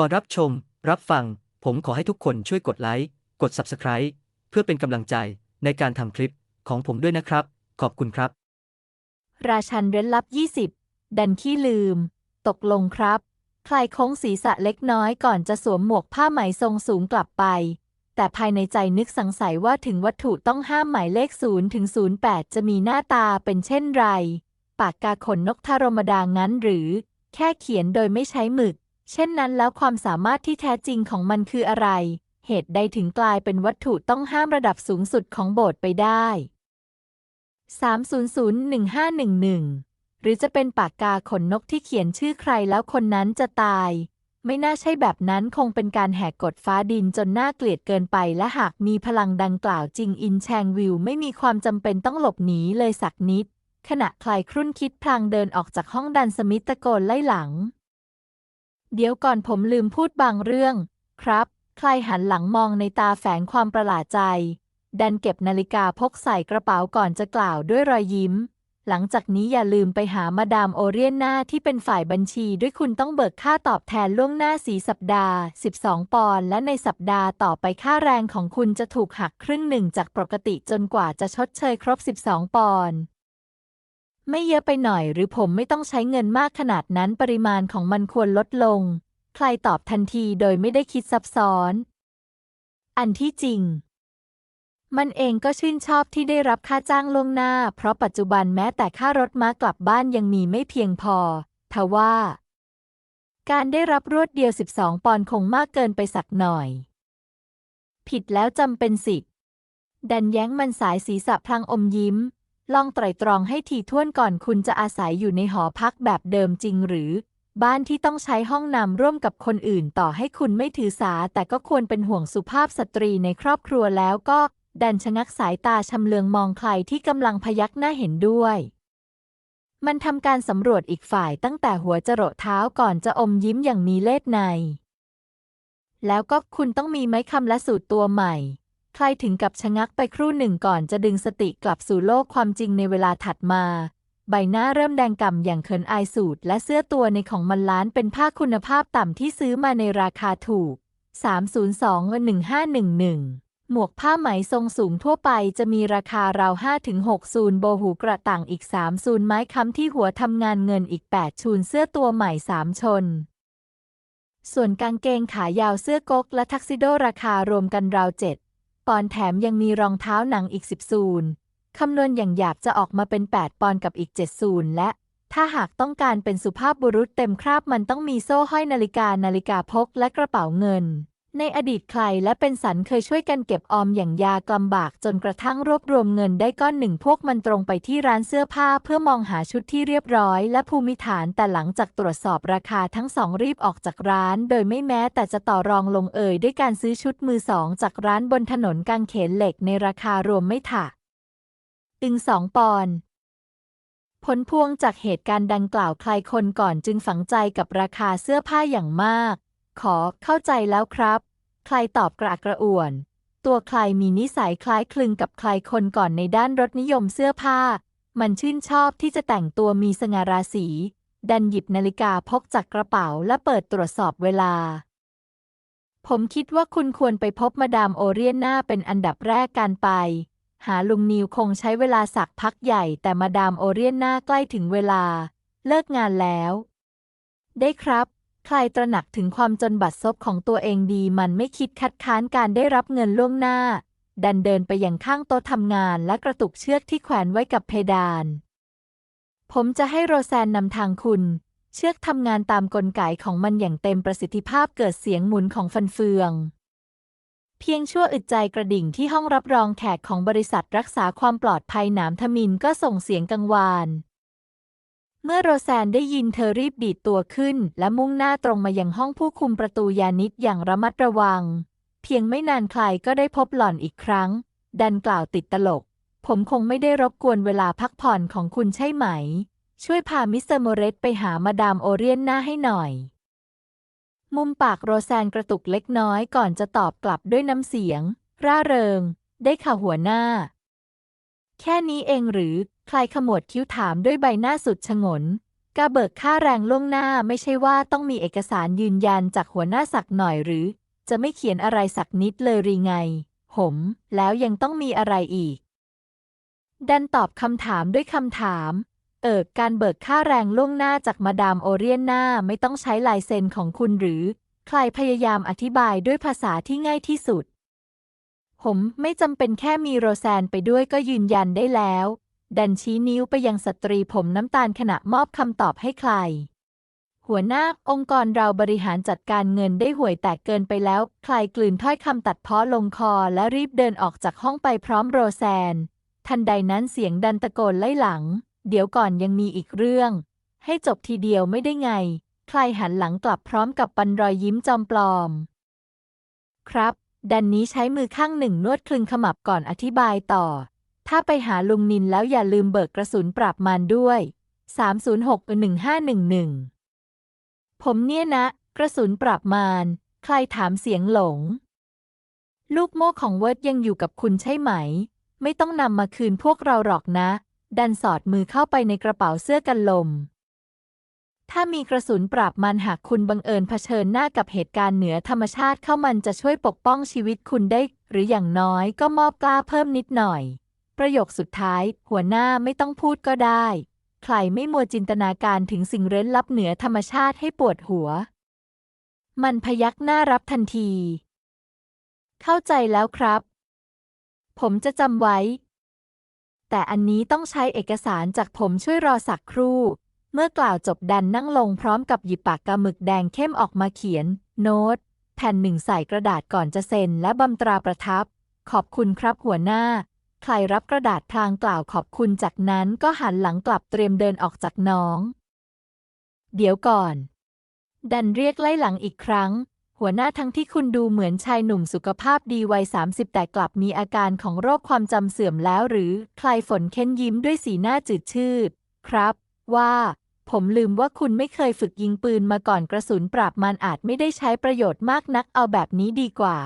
ก่อนรับชม รับฟัง ผมขอให้ทุกคนช่วยกดไลค์ กด Subscribe เพื่อเป็นกำลังใจในการทำคลิปของผมด้วยนะครับ ขอบคุณครับ ราชันเร้นลับ 20 ดันขี้ลืม ตกลงครับ คลายโค้งศีรษะเล็กน้อยก่อนจะสวมหมวกผ้าไหมทรงสูงกลับไป แต่ภายในใจนึกสงสัยว่าถึงวัตถุต้องห้ามหมายเลข0ถึง08 จะมีหน้าตาเป็นเช่นไร ปากกาขนนกทารมดางั้นหรือ แค่เขียนโดยไม่ใช้หมึก เช่นนั้นแล้วความสามารถที่แท้จริงของมันคืออะไร เหตุใดถึงกลายเป็นวัตถุต้องห้ามระดับสูงสุดของโบสถ์ไปได้ 3001511 หรือจะเป็นปากกาขนนกที่เขียนชื่อใครแล้วคนนั้นจะตาย ไม่น่าใช่แบบนั้นคงเป็นการแหกกฎฟ้าดินจนน่าเกลียดเกินไปและหากมีพลังดังกล่าวจริงอินแชงวิวไม่มีความจำเป็นต้องหลบหนีเลยสักนิด ขณะใครครุ่นคิดพลางเดินออกจากห้องดันสมิธตะโกนไล่หลัง เดี๋ยวก่อนผมลืมพูดบางเรื่อง ครับ ใครหันหลังมองในตาแฝงความประหลาดใจ ดันเก็บนาฬิกาพกใส่กระเป๋าก่อนจะกล่าวด้วยรอยยิ้ม หลังจากนี้อย่าลืมไปหามาดามโอเรียนหน้าที่เป็นฝ่ายบัญชีด้วยคุณต้องเบิกค่าตอบแทนล่วงหน้าสีสัปดาห์ 12 ปอนด์และในสัปดาห์ต่อไปค่าแรงของคุณจะถูกหักครึ่งหนึ่งจากปกติจนกว่าจะชดเชยครบ 12 ปอนด์ ไม่เยอะไปหน่อยหรือผมไม่ต้องใช้เงินมากขนาดนั้นปริมาณของมันควรลดลง ใครตอบทันทีโดยไม่ได้คิดซับซ้อน อันที่จริง มันเองก็ชื่นชอบที่ได้รับค่าจ้างล่วงหน้า เพราะปัจจุบันแม้แต่ค่ารถม้ากลับบ้านยังมีไม่เพียงพอ ทว่า การได้รับรวดเดียว 12 ปอนด์คงมากเกินไปสักหน่อย ผิดแล้วจำเป็นสิดันแย้งมันสายศีรษะพลางอมยิ้ม ลองไตร่ตรองให้ทีท่วนก่อนคุณจะอาศัยอยู่ในหอพักแบบเดิมจริงหรือ บ้านที่ต้องใช้ห้องนำร่วมกับคนอื่นต่อให้คุณไม่ถือสา แต่ก็ควรเป็นห่วงสุภาพสตรีในครอบครัวแล้วก็ดันชะงักสายตาชำเลืองมองใครที่กำลังพยักหน้าเห็นด้วย มันทำการสำรวจอีกฝ่ายตั้งแต่หัวจรดเท้าก่อนจะอมยิ้มอย่างมีเล่ห์ใน แล้วก็คุณต้องมีไม้คำและสูตรตัวใหม่ ใครถึงกับชะงักไปครู่หนึ่งก่อนจะดึงสติกลับสู่โลกความจริงในเวลาถัดมา ใบหน้าเริ่มแดงก่ำอย่างเขินอายสูตรและเสื้อตัวในของมันล้านเป็นผ้าคุณภาพต่ำที่ซื้อมาในราคาถูก 302-1511หมวกผ้าไหมทรงสูงทั่วไปจะมีราคาราว 5-6 ซูนโบหูกระต่างอีก 3 ซูนไม้ค้ำที่หัวทำงานเงินอีก 8 ชูนเสื้อตัวใหม่ 3 ชน ส่วนกางเกงขายาวเสื้อก๊กและทักซิโดราคารวมกันราวเจ็ด ปอนด์แถมยังมีรองเท้าหนังอีก 10 ซูนคำนวณอย่างหยาบจะออกมาเป็น 8 ปอนด์กับอีก 7 ซูนและ ถ้าหากต้องการเป็นสุภาพบุรุษเต็มคราบมันต้องมีโซ่ห้อยนาฬิกานาฬิกาพกและกระเป๋าเงิน ในอดีตใครและเป็นสันเคยช่วยกันเก็บออมอย่างยากลำบากจนกระทั่งรวบรวมเงินได้ก้อนหนึ่งพวกมันตรงไปที่ร้านเสื้อผ้าเพื่อมองหาชุดที่เรียบร้อย และภูมิฐานแต่หลังจากตรวจสอบราคาทั้งสองรีบออกจากร้าน โดยไม่แม้แต่จะต่อรองลงเอยด้วยการซื้อชุดมือสองจากร้านบนถนนกางเขนเหล็กในราคารวมไม่ถ่ะตึงสองปอนผลพวงจากเหตุการณ์ดังกล่าวใครคนก่อนจึงฝังใจกับราคาเสื้อผ้าอย่างมาก ขอเข้าใจแล้วครับ ใครตอบกระอักกระอ่วน ตัวใครมีนิสัยคล้ายคลึงกับใครคนก่อนในด้านรสนิยมเสื้อผ้า มันชื่นชอบที่จะแต่งตัวมีสง่าราศีดันหยิบนาฬิกาพกจากกระเป๋าและเปิดตรวจสอบเวลา ผมคิดว่าคุณควรไปพบมาดามโอเรียนหน้าเป็นอันดับแรกการไป หาลุงนิวคงใช้เวลาสักพักใหญ่แต่มาดามโอเรียนหน้าใกล้ถึงเวลา เลิกงานแล้ว ได้ครับ ใครตระหนักถึงความจนบัดซบของตัวเองดี มันไม่คิดคัดค้านการได้รับเงินล่วงหน้า ดันเดินไปยังข้างโต๊ะทำงานและกระตุกเชือกที่แขวนไว้กับเพดาน ผมจะให้โรแซนนำทางคุณ เชือกทำงานตามกลไกของมันอย่างเต็มประสิทธิภาพเกิดเสียงหมุนของฟันเฟืองเพียงชั่วอึดใจกระดิ่งที่ห้องรับรองแขกของบริษัทรักษาความปลอดภัยหนามทมินก็ส่งเสียงกังวาน เมื่อโรแซนได้ยินเธอรีบดีดตัวขึ้น และมุ่งหน้าตรงมายังห้องผู้คุมประตูยานิดอย่างระมัดระวัง เพียงไม่นานใครก็ได้พบหล่อนอีกครั้ง ดันกล่าวติดตลก ผมคงไม่ได้รบกวนเวลาพักผ่อนของคุณใช่ไหม ช่วยพามิสเตอร์โมเรสไปหามาดามโอเรียนหน้าให้หน่อย มุมปากโรแซนกระตุกเล็กน้อยก่อนจะตอบกลับด้วยน้ำเสียง ร่าเริง ได้ข่าวหัวหน้า แค่นี้เองหรือ ใครขมวดคิ้วถามด้วยใบหน้าสุดฉงนการเบิกค่าแรงล่วงหน้าไม่ใช่ว่าต้องมีเอกสารยืนยันจากหัวหน้าสักหน่อยหรือ จะไม่เขียนอะไรสักนิดเลยรีไง ผม แล้วยังต้องมีอะไรอีก ดันตอบคำถามด้วยคำถาม เอิกการเบิกค่าแรงล่วงหน้าจากมาดามโอเรียนหน้าไม่ต้องใช้ลายเซ็นของคุณหรือ ใครพยายามอธิบายด้วยภาษาที่ง่ายที่สุด ผมไม่จำเป็นแค่มีโรแซนไปด้วยก็ยืนยันได้แล้ว ดันชี้นิ้วไปยังสตรีผมน้ำตาลขณะมอบคำตอบให้ใคร หัวหน้าองค์กรเราบริหารจัดการเงินได้ห่วยแตกเกินไปแล้ว ใครกลืนถ้อยคำตัดเพ้อลงคอและรีบเดินออกจากห้องไปพร้อมโรแซน ทันใดนั้นเสียงดันตะโกนไล่หลัง เดี๋ยวก่อนยังมีอีกเรื่อง ให้จบทีเดียวไม่ได้ไง ใครหันหลังกลับพร้อมกับปันรอยยิ้มจอมปลอม ครับดันนี้ใช้มือข้างหนึ่งนวดคลึงขมับก่อนอธิบายต่อ ถ้าไปหาลุงนินแล้วอย่าลืมเบิกกระสุนปราบมารด้วย 306-1511 ผมเนี่ยนะ กระสุนปราบมารใครถามเสียงหลง ลูกโม่ของเวิร์ดยังอยู่กับคุณใช่ไหม ไม่ต้องนำมาคืนพวกเราหรอกนะ ดันสอดมือเข้าไปในกระเป๋าเสื้อกันลม ถ้ามีกระสุนปราบมันหากคุณบังเอิญเผชิญหน้ากับเหตุการณ์เหนือธรรมชาติเข้ามันจะช่วยปกป้องชีวิตคุณได้ หรืออย่างน้อยก็มอบกล้าเพิ่มนิดหน่อย ประโยคสุดท้าย หัวหน้าไม่ต้องพูดก็ได้ ใครไม่มัวจินตนาการถึงสิ่งเร้นลับเหนือธรรมชาติให้ปวดหัว มันพยักหน้ารับทันที เข้าใจแล้วครับ ผมจะจำไว้ แต่อันนี้ต้องใช้เอกสารจากผมช่วยรอสักครู่ เมื่อกล่าวจบดันนั่งลงพร้อมกับหยิบปากกาหมึกแดงเข้มออกมาเขียน โน้ต แผ่นหนึ่งใส่กระดาษก่อนจะเซ็นและบำตราประทับ ขอบคุณครับหัวหน้า ใครรับกระดาษพลางกล่าวขอบคุณจากนั้นก็หันหลังกลับเตรียมเดินออกจากน้อง เดี๋ยวก่อน ดันเรียกไล่หลังอีกครั้ง หัวหน้าทั้งที่คุณดูเหมือนชายหนุ่มสุขภาพดีวัย 30 แต่กลับมีอาการของโรคความจำเสื่อมแล้วหรือ ใครฝนเค้นยิ้มด้วยสีหน้าจืดชืด ครับ ว่า ผมลืมว่าคุณไม่เคยฝึกยิงปืนมาก่อนกระสุนปราบมันอาจไม่ได้ใช้ประโยชน์มากนักเอาแบบนี้ดีกว่า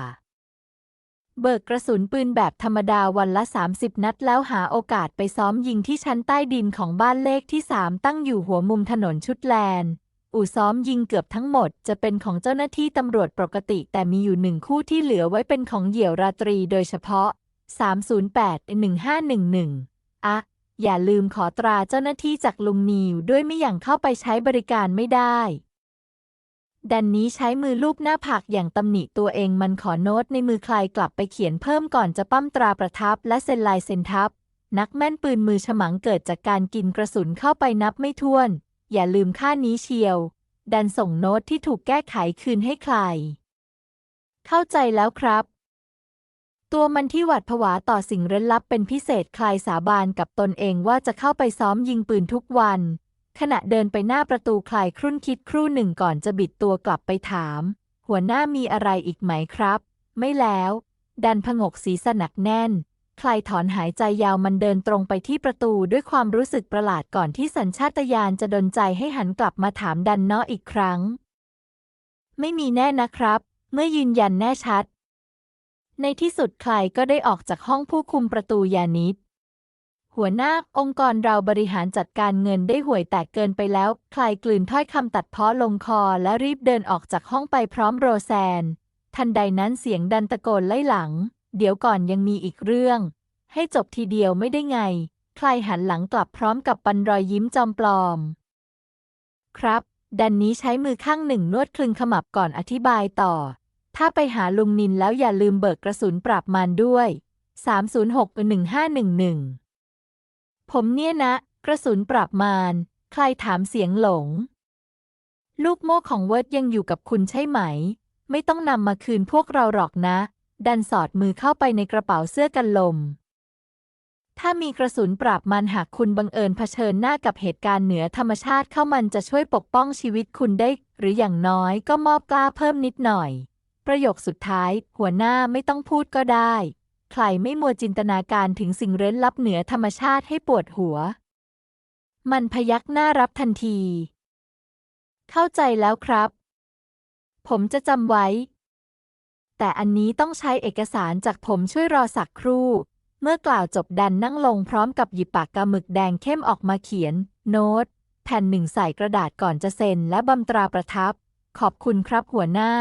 เบิกกระสุนปืนแบบธรรมดาวันละ 30 นัดแล้วหาโอกาสไปซ้อมยิงที่ชั้นใต้ดินของบ้านเลขที่ 3 ตั้งอยู่หัวมุมถนนชุดแลนด์อู่ซ้อมยิงเกือบทั้งหมดจะเป็นของเจ้าหน้าที่ตำรวจปกติ แต่มีอยู่หนึ่งคู่ที่เหลือไว้เป็นของเหยี่ยวราตรีโดยเฉพาะ 308-1511 อะอย่าลืมขอตราเจ้าหน้าที่จากลุงนิวด้วยไม่อย่างเข้าไปใช้บริการไม่ได้ ดันนี้ใช้มือลูบหน้าผากอย่างตำหนิตัวเองมันขอโน้ตในมือใครกลับไปเขียนเพิ่มก่อนจะปั้มตราประทับและเซ็นลายเซ็นทับ นักแม่นปืนมือฉมังเกิดจากการกินกระสุนเข้าไปนับไม่ถ้วน อย่าลืมค่านี้เชียว ดันส่งโน้ตที่ถูกแก้ไขคืนให้ใคร เข้าใจแล้วครับ ตัวมันที่หวาดผวาต่อสิ่งเร้นลับเป็นพิเศษคลายสาบานกับตนเองว่าจะเข้าไปซ้อมยิงปืนทุกวัน ขณะเดินไปหน้าประตูคลายครุ่นคิดครู่หนึ่งก่อนจะบิดตัวกลับไปถาม หัวหน้ามีอะไรอีกไหมครับ ไม่แล้ว ดันผงกศีรษะหนักแน่นใครถอนหายใจยาวมันเดินตรงไปที่ประตูด้วยความรู้สึกประหลาดก่อนที่สัญชาตญาณจะดนใจให้หันกลับมาถามดันเนาะอีกครั้ง ไม่มีแน่นะครับ เมื่อยืนยันแน่ชัด ในที่สุดใครก็ได้ออกจากห้องผู้คุมประตูยานิด หัวหน้าองค์กรเราบริหารจัดการเงินได้ห่วยแตกเกินไปแล้ว ใครกลืนถ้อยคำตัดเพ้อลงคอและรีบเดินออกจากห้องไปพร้อมโรแซน ทันใดนั้นเสียงดันตะโกนไล่หลัง เดี๋ยวก่อนยังมีอีกเรื่อง ให้จบทีเดียวไม่ได้ไง ใครหันหลังกลับพร้อมกับปันรอยยิ้มจอมปลอม ครับ ดันนี้ใช้มือข้างหนึ่งนวดคลึงขมับก่อนอธิบายต่อ ถ้าไปหาลุงนินแล้วอย่าลืมเบิกกระสุนปราบมารด้วย 306-1511 ผมเนี่ยนะ กระสุนปราบมาร ใครถามเสียงหลง ลูกโม่ของเวิร์ดยังอยู่กับคุณใช่ไหม ไม่ต้องนำมาคืนพวกเราหรอกนะ ดันสอดมือเข้าไปในกระเป๋าเสื้อกันลม ถ้ามีกระสุนปราบมันหากคุณบังเอิญเผชิญหน้ากับเหตุการณ์เหนือธรรมชาติเข้ามันจะช่วยปกป้องชีวิตคุณได้ หรืออย่างน้อยก็มอบกล้าเพิ่มนิดหน่อย ประโยคสุดท้าย หัวหน้าไม่ต้องพูดก็ได้ ใครไม่มัวจินตนาการถึงสิ่งเร้นลับเหนือธรรมชาติให้ปวดหัว มันพยักหน้ารับทันที เข้าใจแล้วครับ ผมจะจำไว้ แต่อันนี้ต้องใช้เอกสารจากผมช่วยรอสักครู่ เมื่อกล่าวจบดันนั่งลงพร้อมกับหยิบปากกาหมึกแดงเข้มออกมาเขียน โน้ต แผ่นหนึ่งใส่กระดาษก่อนจะเซ็นและบำตราประทับ ขอบคุณครับหัวหน้า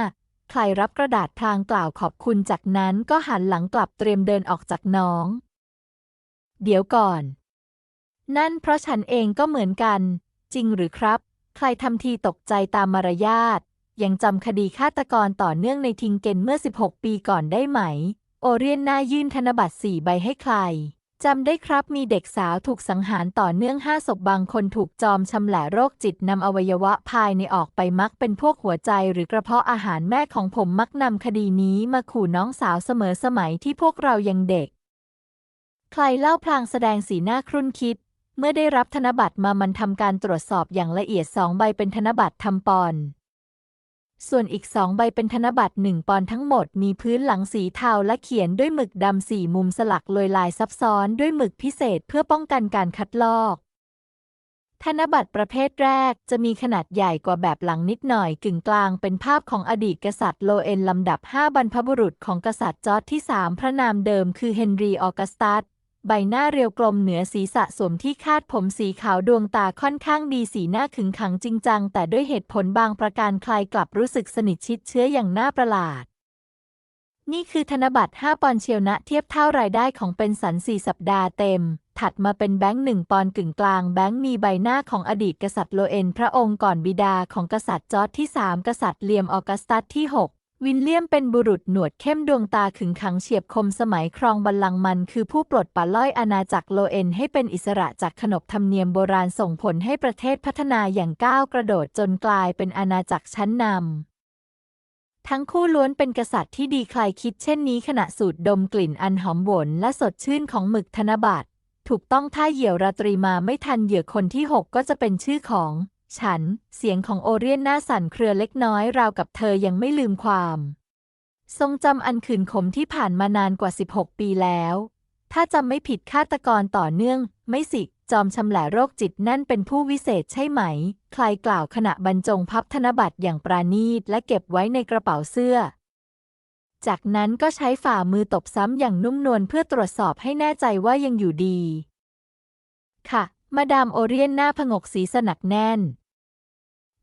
ใครรับกระดาษพลางกล่าวขอบคุณจากนั้นก็หันหลังกลับเตรียมเดินออกจากน้อง เดี๋ยวก่อน นั่นเพราะฉันเองก็เหมือนกัน จริงหรือครับ ใครทำทีตกใจตามมารยาทยังจำคดีฆาตกรต่อเนื่องในทิงเกนเมื่อ 16 ปีก่อนได้ไหม โอเรียนหน้ายื่นธนบัตรสี่ใบให้ใคร จำได้ครับมีเด็กสาวถูกสังหารต่อเนื่องห้าศพบางคนถูกจอมชำแหละโรคจิตนำอวัยวะภายในออกไปมักเป็นพวกหัวใจหรือกระเพาะอาหารแม่ของผมมักนำคดีนี้มาขู่น้องสาวเสมอสมัยที่พวกเรายังเด็ก ใครเล่าพลางแสดงสีหน้าครุ่นคิด เมื่อได้รับธนบัตรมามันทำการตรวจสอบอย่างละเอียดสองใบเป็นธนบัตรทำปอน ส่วนอีกสองใบเป็นธนบัตรหนึ่งปอนด์ทั้งหมดมีพื้นหลังสีเทาและเขียนด้วยหมึกดำสี่มุมสลักโรยลายซับซ้อนด้วยหมึกพิเศษเพื่อป้องกันการคัดลอก ธนบัตรประเภทแรกจะมีขนาดใหญ่กว่าแบบหลังนิดหน่อยกึ่งกลางเป็นภาพของอดีตกษัตริย์โลเอนลำดับ 5 บรรพบุรุษของกษัตริย์จอร์จที่ 3 พระนามเดิมคือเฮนรีออกัสตัส ใบหน้าเรียวกลมเหนือศีรษะสวมที่คาดผมสีขาวดวงตาค่อนข้างดีสีหน้าขึงขังจริงจัง แต่ด้วยเหตุผลบางประการใครกลับรู้สึกสนิทชิดเชื้ออย่างน่าประหลาด นี่คือธนบัตร 5 ปอนด์เชียวนะเทียบเท่ารายได้ของเป็นสัน4สัปดาห์เต็ม ถัดมาเป็นแบงค์หนึ่งปอนด์กึ่งกลางแบงค์มีใบหน้าของอดีตกษัตริย์โลเอน พระองค์ก่อนบิดาของกษัตริย์จอร์จที่ 3 กษัตริย์เลียมออกัสตัสที่ 6 วินเลียมเป็นบุรุษหนวดเข้มดวงตาขึงขังเฉียบคมสมัยครองบัลลังก์มัน คือผู้ปลดปล่อยอาณาจักรโลเอนให้เป็นอิสระจากขนบธรรมเนียมโบราณส่งผลให้ประเทศพัฒนาอย่างก้าวกระโดดจนกลายเป็นอาณาจักรชั้นนำ ทั้งคู่ล้วนเป็นกษัตริย์ที่ดีใครคิดเช่นนี้ขณะสูดดมกลิ่นอันหอมหวนและสดชื่นของหมึกธนบัตรถูกต้องถ้าเหยี่ยวราตรีมาไม่ทันเหยื่อคนที่6ก็จะเป็นชื่อของ ฉัน เสียงของโอเรียนหน้าสั่นเครือเล็กน้อยราวกับเธอยังไม่ลืมความ ทรงจำอันขืนขมที่ผ่านมานานกว่า 16 ปีแล้ว ถ้าจำไม่ผิดฆาตกรต่อเนื่อง ไม่สิจอมชำแหละโรคจิตนั่นเป็นผู้วิเศษใช่ไหม ใครกล่าวขณะบรรจงพับธนบัตรอย่างปราณีตและเก็บไว้ในกระเป๋าเสื้อ จากนั้นก็ใช้ฝ่ามือตบซ้ำอย่างนุ่มนวลเพื่อตรวจสอบให้แน่ใจว่ายังอยู่ดี ค่ะ มาดามโอเรียนหน้าผงกสีสนักแน่น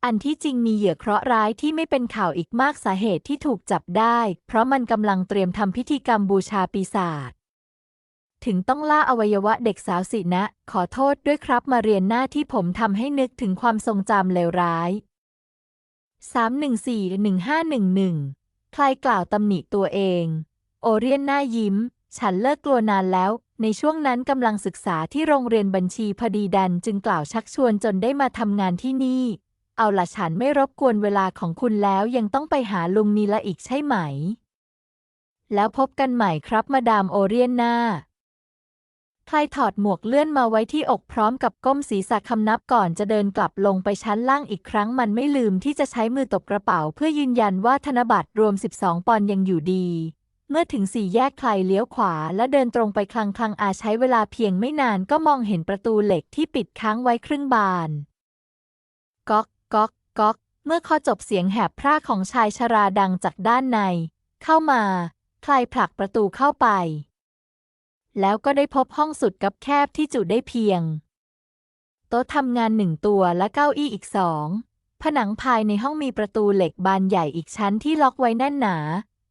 อันที่จริงมีเหยื่อเคราะห์ร้ายที่ไม่เป็นข่าวอีกมากสาเหตุที่ถูกจับได้ เพราะมันกำลังเตรียมทำพิธีกรรมบูชาปีศาจถึงต้องล่าอวัยวะเด็กสาวสินะ ขอโทษด้วยครับมาเรียนหน้าที่ผมทำให้นึกถึงความทรงจำเลวร้าย 314-1511 ใครกล่าวตำหนิตัวเอง โอเรียนหน้ายิ้ม ฉันเลิกกลัวนานแล้ว ในช่วงนั้นกำลังศึกษาที่โรงเรียนบัญชีพอดีดันจึงกล่าวชักชวนจนได้มาทำงานที่นี่ เอาละฉันไม่รบกวนเวลาของคุณแล้วยังต้องไปหาลุงนีละอีกใช่ไหม แล้วพบกันใหม่ครับมาดามโอเรียนหน้าใครถอดหมวกเลื่อนมาไว้ที่อกพร้อมกับก้มศีรษะคำนับก่อนจะเดินกลับลงไปชั้นล่างอีกครั้งมันไม่ลืมที่จะใช้มือตบกระเป๋า เพื่อยืนยันว่าธนบัตรรวม 12 ปอนด์ยังอยู่ดี เมื่อถึงสี่แยกใครเลี้ยวขวาและเดินตรงไปคลังคลังอาใช้เวลาเพียงไม่นานก็มองเห็นประตูเหล็กที่ปิดค้างไว้ครึ่งบาน ก๊อก ก๊อกก๊อก เมื่อข้อจบเสียงแหบพร่าของชายชราดังจากด้านใน เข้ามา ใครผลักประตูเข้าไป แล้วก็ได้พบห้องสุดกับแคบที่จุได้เพียง โต๊ะทำงานหนึ่งตัวและเก้าอี้อีกสอง ผนังภายในห้องมีประตูเหล็กบานใหญ่อีกชั้นที่ล็อกไว้แน่นหนา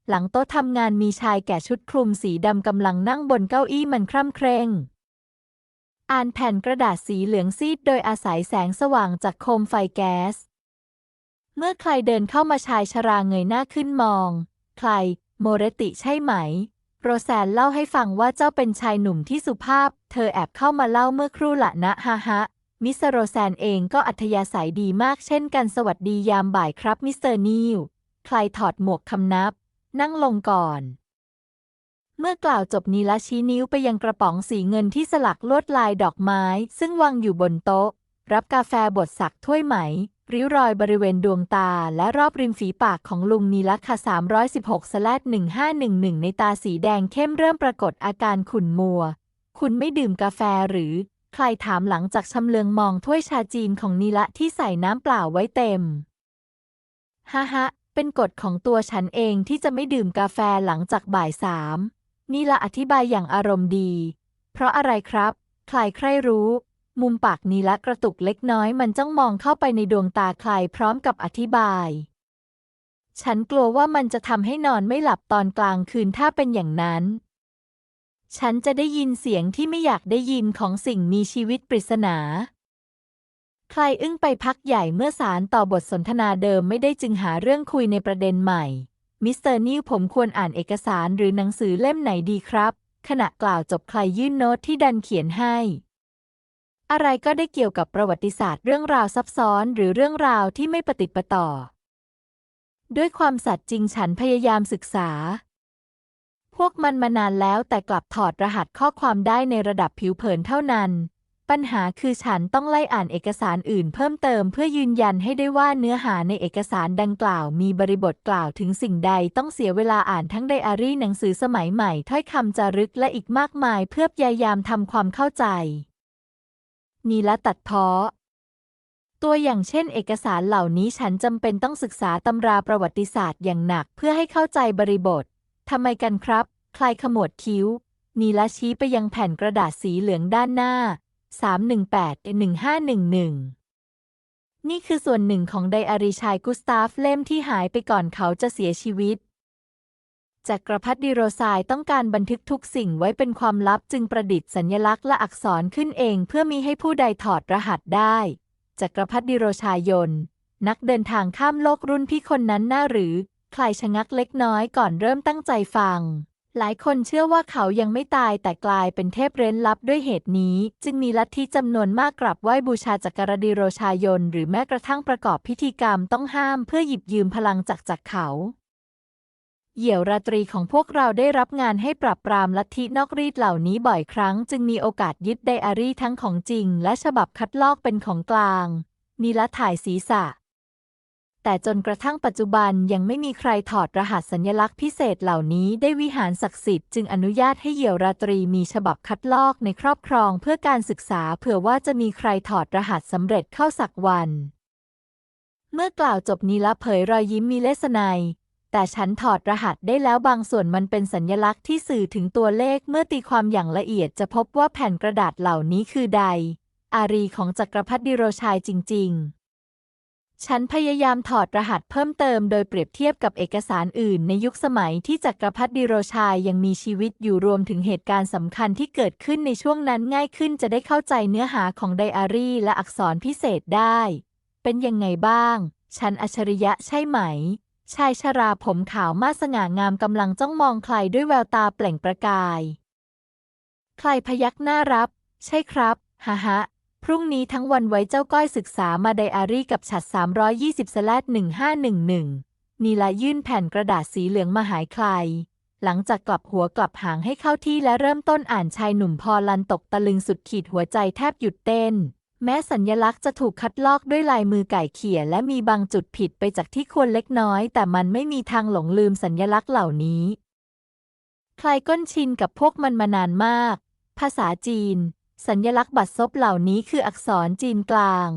หลังโต๊ะทำงานมีชายแก่ชุดคลุมสีดำกำลังนั่งบนเก้าอี้มันคร่ำเคร่ง อ่านแผ่นกระดาษสีเหลืองซีดโดยอาศัยแสงสว่างจากโคมไฟแก๊ส เมื่อใครเดินเข้ามาชายชราเงยหน้าขึ้นมอง ใคร โมเรติใช่ไหม โรแซนเล่าให้ฟังว่าเจ้าเป็นชายหนุ่มที่สุภาพ เธอแอบเข้ามาเล่าเมื่อครู่ละนะฮะฮะ มิสเตอร์โรแซนเองก็อัธยาศัยดีมากเช่นกันสวัสดียามบ่ายครับมิสเตอร์นิว ใครถอดหมวกคำนับ นั่งลงก่อน เมื่อกล่าวจบนีละชี้นิ้วไปยังกระป๋องสีเงินที่สลักลวดลายดอกไม้ ซึ่งวางอยู่บนโต๊ะ รับกาแฟบดสักถ้วยไหม ริ้วรอยบริเวณดวงตาและรอบริมฝีปากของลุงนีละค่ะ316สแลด1511 ในตาสีแดงเข้มเริ่มปรากฏอาการขุ่นมัว คุณไม่ดื่มกาแฟหรือ ใครถามหลังจากชำเลืองมองถ้วยชาจีนของนีละที่ใส่น้ำเปล่าไว้เต็มฮ่าฮะเป็นกฎของตัวฉันเองที่จะไม่ดื่มกาแฟหลังจากบ่ายสาม นี่ละอธิบายอย่างอารมณ์ดี เพราะอะไรครับ ใครใครรู้ มุมปากนีละกระตุกเล็กน้อยมันจ้องมองเข้าไปในดวงตาใครพร้อมกับอธิบาย ฉันกลัวว่ามันจะทำให้นอนไม่หลับตอนกลางคืนถ้าเป็นอย่างนั้น ฉันจะได้ยินเสียงที่ไม่อยากได้ยินของสิ่งมีชีวิตปริศนาใครอึ้งไปพักใหญ่เมื่อสารต่อบทสนทนาเดิมไม่ได้จึงหาเรื่องคุยในประเด็นใหม่ มิสเตอร์นิวผมควรอ่านเอกสารหรือหนังสือเล่มไหนดีครับ ขณะกล่าวจบใครยื่นโน้ตที่ดันเขียนให้ อะไรก็ได้เกี่ยวกับประวัติศาสตร์เรื่องราวซับซ้อนหรือเรื่องราวที่ไม่ปฏิปต่อ ด้วยความสัตย์จริงฉันพยายามศึกษา พวกมันมานานแล้วแต่กลับถอดรหัสข้อความได้ในระดับผิวเผินเท่านั้น ปัญหาคือฉันต้องไล่อ่านเอกสารอื่นเพิ่มเติมเพื่อยืนยันให้ได้ว่าเนื้อหาในเอกสารดังกล่าว มีบริบทกล่าวถึงสิ่งใดต้องเสียเวลาอ่านทั้งไดอารี่หนังสือสมัยใหม่ ถ้อยคำจารึกและอีกมากมายเพื่อพยายามทำความเข้าใจ นีละตัดเพ้อตัวอย่างเช่น เอกสารเหล่านี้ฉันจำเป็นต้องศึกษาตำราประวัติศาสตร์อย่างหนักเพื่อให้เข้าใจบริบททำไมกันครับคลายขมวดคิ้วนีละชี้ไปยังแผ่นกระดาษสีเหลืองด้านหน้า 318-1511 นี่คือส่วนหนึ่งของไดอารี่ชายกุสตาฟเล่มที่หายไปก่อนเขาจะเสียชีวิต จักรพรรดิโรซายต้องการบันทึกทุกสิ่งไว้เป็นความลับจึงประดิษฐ์สัญลักษณ์และอักษรขึ้นเองเพื่อมีให้ผู้ใดถอดรหัสได้ จักรพรรดิโรชายน นักเดินทางข้ามโลกรุ่นพี่คนนั้นน่าหรือ ใครชะงักเล็กน้อยก่อนเริ่มตั้งใจฟัง หลายคนเชื่อว่าเขายังไม่ตายแต่กลายเป็นเทพเร้นลับด้วยเหตุนี้ จึงมีลัทธิจำนวนมากกราบไหว้บูชาจักรดิโรชายน หรือแม้กระทั่งประกอบพิธีกรรมต้องห้ามเพื่อหยิบยืมพลังจากจักเขา เหยี่ยวราตรีของพวกเราได้รับงานให้ปราบปรามลัทธินอกรีดเหล่านี้บ่อยครั้ง จึงมีโอกาสยึดไดอารี่ทั้งของจริง และฉบับคัดลอกเป็นของกลางนีละถ่ายศีรษะ แต่จนกระทั่งปัจจุบันยังไม่มีใครถอดรหัสสัญลักษณ์พิเศษเหล่านี้ได้วิหารศักดิ์สิทธิ์จึงอนุญาตให้เหยี่ยวราตรีมีฉบับคัดลอกในครอบครองเพื่อการศึกษาเผื่อว่าจะมีใครถอดรหัสสำเร็จเข้าสักวัน เมื่อกล่าวจบนีละเผยรอยยิ้มมีเลสไนยแต่ฉันถอดรหัสได้แล้วบางส่วนมันเป็นสัญญลักษณ์ที่สื่อถึงตัวเลขเมื่อตีความอย่างละเอียดจะพบว่าแผ่นกระดาษเหล่านี้คือใด อารีของจักรพรรดิโรชายจริง ๆ ฉันพยายามถอดรหัสเพิ่มเติมโดยเปรียบเทียบกับเอกสารอื่นในยุคสมัยที่จักรพรรดิโรชายยังมีชีวิตอยู่รวมถึงเหตุการณ์สำคัญที่เกิดขึ้นในช่วงนั้นง่ายขึ้นจะได้เข้าใจเนื้อหาของไดอารี่และอักษรพิเศษได้ เป็นยังไงบ้าง ฉันอัจฉริยะใช่ไหม ชายชราผมขาวมาสง่างามกำลังจ้องมองใครด้วยแววตาเปล่งประกาย ใครพยักหน้ารับ ใช่ครับฮะฮะ พรุ่งนี้ทั้งวันไว้เจ้าก้อยศึกษามาไดอารี่กับฉัด 320สแลด1511 นีละยื่นแผ่นกระดาษสีเหลืองมาหายใคร หลังจากกลับหัวกลับหางให้เข้าที่และเริ่มต้นอ่านชายหนุ่มพอลันตกตะลึงสุดขีดหัวใจแทบหยุดเต้น แม้สัญญลักษณ์จะถูกคัดลอกด้วยลายมือไก่เขี่ยและมีบางจุดผิดไปจากที่ควรเล็กน้อย แต่มันไม่มีทางหลงลืมสัญญลักษณ์เหล่านี้ ใครก้นชินกับพวกมันมานานมาก ภาษาจีน สัญลักษณ์บัตรซบเหล่านี้คืออักษรจีนกลาง